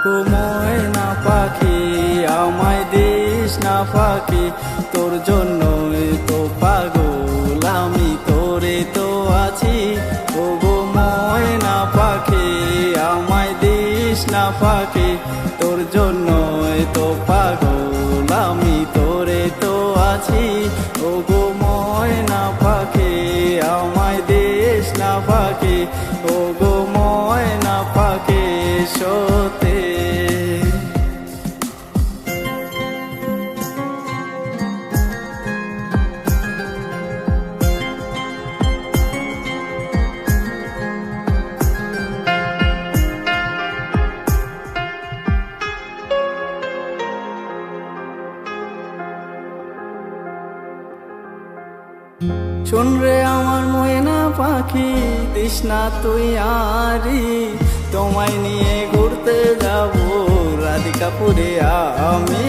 ওগো ময়না পাখি, আমায় দিস না পাখি তোর জন্যই তো পাগল আমি, তোরে তো আছি। ওগো না পাখি, আমায় দিস না পাখি তোর জন্যই তো পাগল আমি, তোরে তো আছি। ওগো না পাখি, আমায় দিস না পাখি ওগো না পাখি শো শুন রে আমার ময়না পাখি না তুই আরি। তোমায় নিয়ে ঘুরতে যাব, রাধিকাপুরে আমি।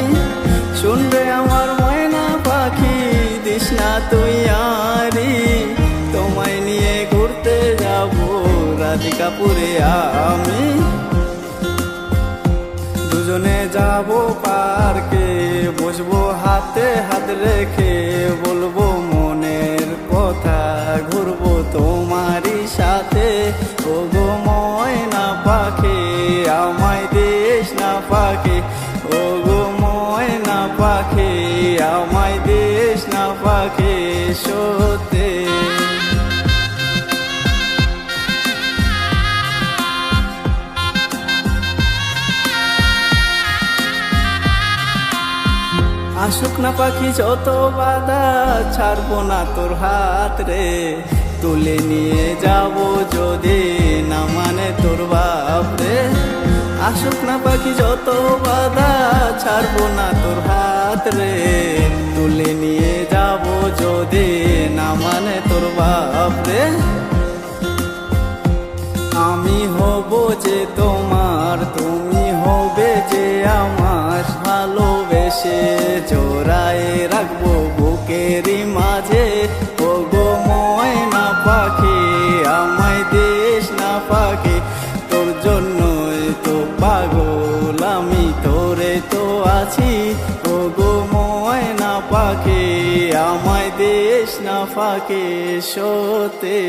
শুন আমার ময়না পাখি না তুই আরি। তোমায় নিয়ে ঘুরতে যাব, রাধিকাপুরে আমি। দুজনে যাব পার্কে, বসবো হাতে হাত রেখে। ঘুরবো তোমারই সাথে। ও গো ময়না পাখি, আমায় দেশ না পাখি। ও গো ময়না পাখি, আমায় দেশ না পাখি। সত্যি আসুক না পাখি, যত বাধা ছাড়বো না তোর হাত রে। তুলে নিয়ে যাব যদি না মানে তোর বাপ রে। আসুক না পাখি, যত বাধা ছাড়বো না তোর হাত রে। তুলে নিয়ে যাব যদি না মানে তোর বাপ রে। আমি হব যে তোমার, তুমি হবে যে আমার। ভালোবেসে জোড়ায় রাখব বুকেরই মাঝে। ও গো ময়না পাখি, আমায় দেশ না পাখি। তোর জন্যই তো পাগল, আমি তোরে তো আছি। ও গো ময়না পাখি, আমায় দেশ না পাখি সতে